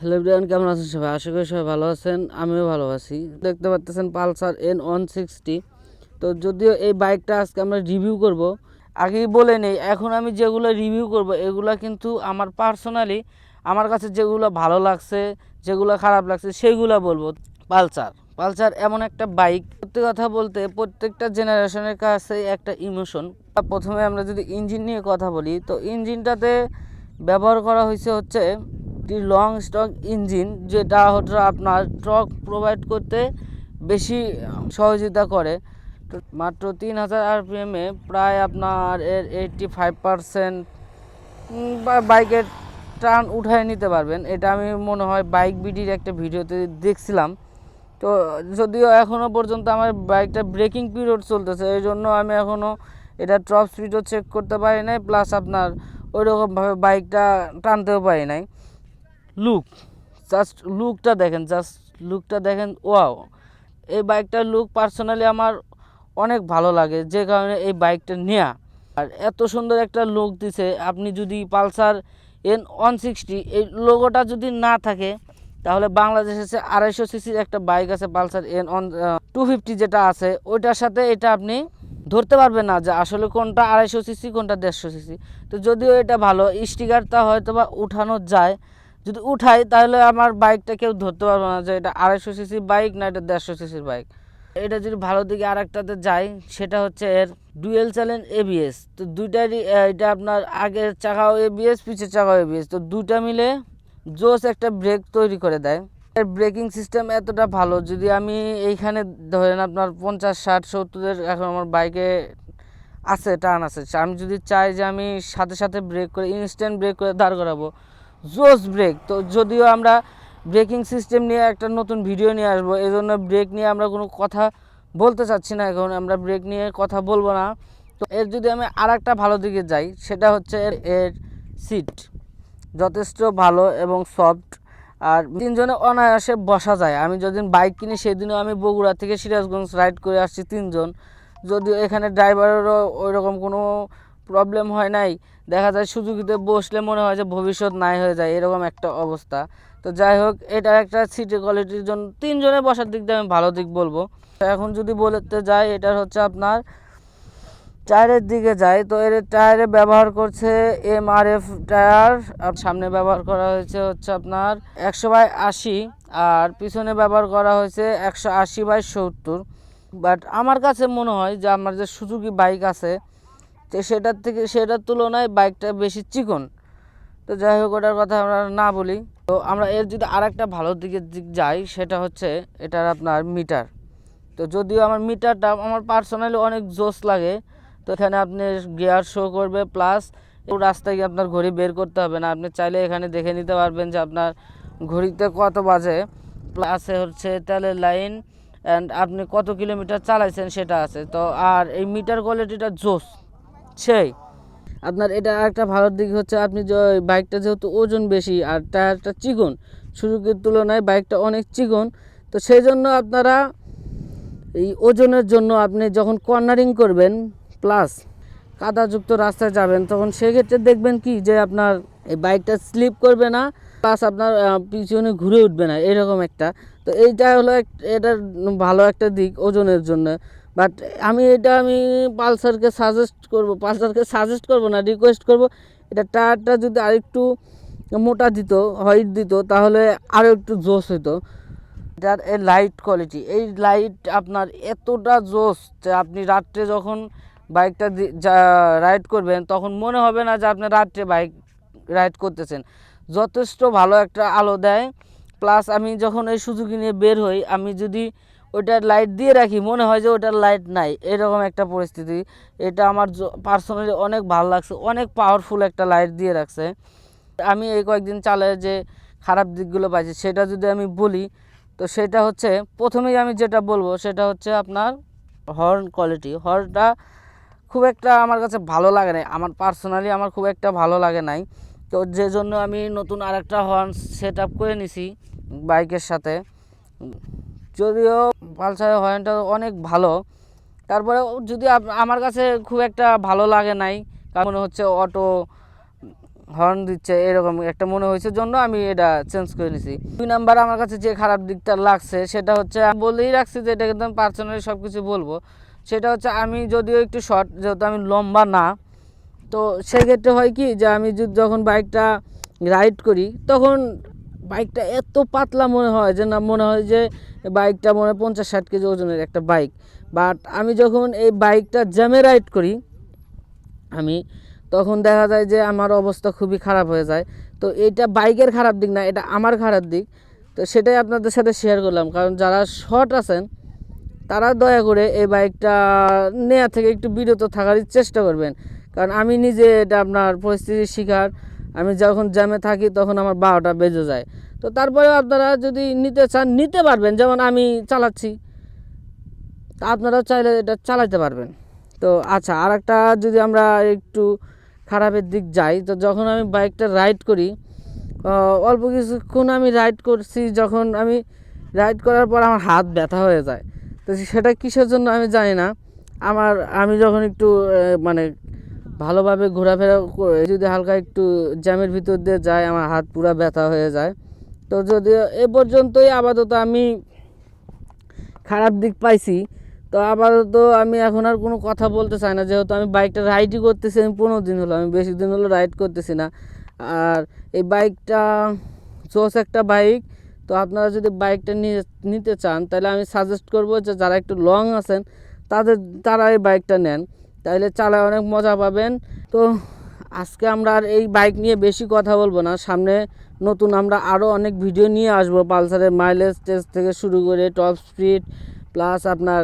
Hello everyone, কেমন আছেন সবাই? আশা করি সবাই ভালো আছেন, আমিও ভালো আছি। দেখতে পাচ্ছেন পালসার এন ওয়ান সিক্সটি তো যদিও এই বাইকটা আজকে আমরা রিভিউ করব, আগেই বলে নেই, এখন আমি যেগুলো রিভিউ করব, এগুলো কিন্তু আমার পার্সোনালি আমার কাছে যেগুলো ভালো লাগছে, যেগুলো খারাপ লাগছে, সেইগুলো বলব। পালসার পালসার এমন একটা বাইক। সত্যি কথা বলতে প্রত্যেকটা জেনারেশনের কাছে একটা ইমোশন। প্রথমে আমরা যদি ইঞ্জিন নিয়ে কথা বলি, তো ইঞ্জিনটাতে ব্যবহার করা হয়েছে হচ্ছে একটি লং স্টক ইঞ্জিন যেটা হচ্ছে আপনার ট্রক প্রোভাইড করতে বেশি সহযোগিতা করে। তো মাত্র তিন হাজার আরপিএমে প্রায় আপনার এর এইটটি ফাইভ পারসেন্ট বাইকের টার্ন উঠায় নিতে পারবেন। এটা আমি মনে হয় বাইক বিডির একটা ভিডিওতে দেখছিলাম। তো যদিও এখনও পর্যন্ত আমার বাইকটা ব্রেকিং পিরিয়ড চলতেছে, এই জন্য আমি এখনও এটা টপ স্পিডও চেক করতে পারি নাই প্লাস আপনার ওই রকমভাবে বাইকটা টানতেও পারি নাই। লুক জাস্ট লুকটা দেখেন জাস্ট লুকটা দেখেন ওয়াও এই বাইকটার লুক পার্সোনালি আমার অনেক ভালো লাগে, যে কারণে এই বাইকটা নেয়া। আর এত সুন্দর একটা লুক দিছে, আপনি যদি পালসার এন ওয়ান সিক্সটি এই লোগোটা যদি না থাকে, তাহলে বাংলাদেশে আড়াইশো সিসির একটা বাইক আছে, Pulsar N on two fifty যেটা আছে, ওইটার সাথে এটা আপনি ধরতে পারবেন না যে আসলে কোনটা আড়াইশো সিসি কোনটা দেড়শো সিসি তো যদিও এটা ভালো স্টিকারটা হয়তো বা উঠানো যায় যদি উঠাই, তাহলে আমার বাইকটা কেউ ধরতে পারবে না যে এটা আড়াইশো সিসির বাইক না এটা দেড়শো সিসির বাইক এটা যদি ভালো দিকে আর একটাতে যাই, সেটা হচ্ছে এর ডুয়েল চ্যালেঞ্জ এবিএস তো দুইটারই এটা আপনার আগের চাকাও এবিএস পিছের চাকাও এবিএস তো দুইটা মিলে জোস একটা ব্রেক তৈরি করে দেয়। এর ব্রেকিং সিস্টেম এতটা ভালো, যদি আমি এইখানে ধরেন আপনার পঞ্চাশ, ষাট, সত্তরের এখন আমার বাইকে আছে, টান আছে, আমি যদি চাই যে আমি সাথে সাথে ব্রেক করে ইনস্ট্যান্ট ব্রেক করে দাঁড় করাবো জোস ব্রেক। তো যদিও আমরা ব্রেকিং সিস্টেম নিয়ে একটা নতুন ভিডিও নিয়ে আসব এই জন্য ব্রেক নিয়ে আমরা কোনো কথা বলতে চাচ্ছি না এখন, আমরা ব্রেক নিয়ে কথা বলব না। তো এর যদি আমি আর একটা ভালো দিকে যাই, সেটা হচ্ছে এর এর সিট। যথেষ্ট ভালো এবং সফট। আর তিনজনে অনায়াসে বসা যায়। আমি যেদিন বাইক কিনি, সেদিনও আমি বগুড়া থেকে সিরাজগঞ্জ রাইড করে আসছি তিনজন। যদিও এখানে ড্রাইভারেরও ওই রকম কোনো প্রবলেম হয় নাই। দেখা যায় সুযোগিতে বসলে মনে হয় যে ভবিষ্যৎ নাই হয়ে যায়, এরকম একটা অবস্থা। তো যাই হোক, এটা একটা সিটি কোয়ালিটির জন্য তিনজনে বসার দিক দিয়ে আমি ভালো দিক বলব। এখন যদি বলতে যাই, এটার হচ্ছে আপনার টায়ারের দিকে যাই, তো এর টায়ারে ব্যবহার করছে এম আর এফ টায়ার আর সামনে ব্যবহার করা হয়েছে হচ্ছে আপনার একশো বাই আশি, আর পিছনে ব্যবহার করা হয়েছে একশো আশি বাই সত্তর। বাট আমার কাছে মনে হয় যে আমার যে সুজুকি বাইক আছে তো সেটার থেকে, সেটার তুলনায় বাইকটা বেশি চিকন। তো যাই হোক, ওটার কথা আমরা না বলি। তো আমরা এর যদি আর একটা ভালো দিকের দিক যাই, সেটা হচ্ছে এটার আপনার মিটার তো যদিও আমার মিটারটা আমার পার্সোনালি অনেক জোস লাগে, তো এখানে আপনি গিয়ার শো করবে প্লাস রাস্তায় গিয়ে আপনার ঘড়ি বের করতে হবে না। আপনি চাইলে এখানে দেখে নিতে পারবেন যে আপনার ঘড়িতে কত বাজে। প্লাসে হচ্ছে তেলের লাইন অ্যান্ড আপনি কত কিলোমিটার চালাইছেন সেটা আছে। তো আর এই মিটার কোয়ালিটিটা জোস। সেই। আপনার এটা একটা ভালো দিক হচ্ছে আপনি বাইকটা যেহেতু ওজন বেশি আর টায়ারটা চিকন সুযোগের তুলনায় বাইকটা অনেক চিকন তো সেই জন্য আপনারা এই ওজনের জন্য আপনি যখন কর্নারিং করবেন প্লাস কাদাযুক্ত রাস্তায় যাবেন, তখন সেক্ষেত্রে দেখবেন কি যে আপনার এই বাইকটা স্লিপ করবে না, প্লাস আপনার পিছনে ঘুরে উঠবে না, এরকম একটা। তো এইটা হলো এটার ভালো একটা দিক ওজনের জন্য। বাট আমি এটা আমি পালসারকে সাজেস্ট করব, পালসারকে সাজেস্ট করব না রিকোয়েস্ট করব। এটা টায়ারটা যদি আরেকটু মোটা দিত হোয়াইট দিত, তাহলে আরও একটু জোশ হতো এটার এই লাইট কোয়ালিটি এই লাইট আপনার এতটা জোস যে আপনি রাত্রে যখন বাইকটা রাইড করবেন, তখন মনে হবে না যে আপনি রাত্রে বাইক রাইড করতেছেন। যথেষ্ট ভালো একটা আলো দেয়। প্লাস আমি যখন এই সুযোগী নিয়ে বের হই, আমি যদি ওইটার লাইট দিয়ে রাখি, মনে হয় যে ওটার লাইট নাই। এরকম একটা পরিস্থিতি। এটা আমার পার্সোনালি অনেক ভালো লাগছে, অনেক পাওয়ারফুল একটা লাইট দিয়ে রাখছে। আমি এই কয়েকদিন চালায় যে খারাপ দিকগুলো পাইছি, সেটা যদি আমি বলি, তো সেটা হচ্ছে, প্রথমেই আমি যেটা বলব, সেটা হচ্ছে আপনার হর্ন কোয়ালিটি হর্নটা খুব একটা আমার কাছে ভালো লাগে নাই। আমার পার্সোনালি আমার খুব একটা ভালো লাগে নাই। তো যে জন্য আমি নতুন আরেকটা হর্ন সেট আপ করে নিছি। বাইকের সাথে। যদিও পালসারের হর্নটা অনেক ভালো। তারপরে যদি আমার কাছে খুব একটা ভালো লাগে নাই, কারণ হচ্ছে অটো হর্ন দিচ্ছে এরকম একটা মনে হয়েছে, জন্য আমি এটা চেঞ্জ করে নিছি। দুই নাম্বার আমার কাছে যে খারাপ দিকটা লাগছে, সেটা হচ্ছে আমি বলেই রাখছি যে এটা কিন্তু আমি পার্সোনালি সব কিছু বলব। সেটা হচ্ছে আমি যদিও একটু শর্ট যেহেতু আমি লম্বা না, তো সেক্ষেত্রে হয় কি যে আমি যখন বাইকটা রাইড করি, তখন বাইকটা এত পাতলা মনে হয় যে না, মনে হয় যে বাইকটা মনে হয় পঞ্চাশ ষাট কেজি ওজনের একটা বাইক। বাট আমি যখন এই বাইকটা জ্যামে রাইড করি, আমি তখন দেখা যায় যে আমার অবস্থা খুবই খারাপ হয়ে যায়। তো এটা বাইকের খারাপ দিক না, এটা আমার খারাপ দিক। তো সেটাই আপনাদের সাথে শেয়ার করলাম। কারণ যারা শর্ট আছেন, তারা দয়া করে এই বাইকটা নেওয়া থেকে একটু বিরত থাকারই চেষ্টা করবেন। কারণ আমি নিজে এটা আপনার পরিস্থিতির শিকার। আমি যখন জ্যামে থাকি তখন আমার বারোটা বেজে যায়। তো তারপরে আপনারা যদি নিতে চান, নিতে পারবেন। যেমন আমি চালাচ্ছি। তা আপনারাও চাইলে এটা চালাতে পারবেন। তো আচ্ছা আর একটা যদি আমরা একটু খারাপের দিক যাই, তো যখন আমি বাইকটা রাইড করি অল্প কিছুক্ষণ আমি রাইড করছি, যখন আমি রাইড করার পর আমার হাত ব্যথা হয়ে যায়। তো সেটা কিসের জন্য আমি জানি না। আমার, আমি যখন একটু মানে ভালোভাবে ঘোরাফেরা করে যদি হালকা একটু জ্যামের ভিতর দিয়ে যায়, আমার হাত পুরো ব্যথা হয়ে যায়। তো যদিও এ পর্যন্তই আপাতত আমি খারাপ দিক পাইছি। তো আপাতত আমি এখন আর কোনো কথা বলতে চাই না। যেহেতু আমি বাইকটা রাইডই করতেছি, আমি পনেরো দিন হলো, আমি বেশি দিন হলো রাইড করতেছি না। আর এই বাইকটা জোস একটা বাইক, তো আপনারা যদি বাইকটা নিয়ে নিতে চান, তাহলে আমি সাজেস্ট করব যে যারা একটু লং আছেন, তাদের তারা এই বাইকটা নেন। তাহলে চালায় অনেক মজা পাবেন। তো আজকে আমরা আর এই বাইক নিয়ে বেশি কথা বলব না। সামনে নতুন আমরা আরও অনেক ভিডিও নিয়ে আসব। পালসারের মাইলেজ টেস্ট থেকে শুরু করে টপ স্পিড প্লাস আপনার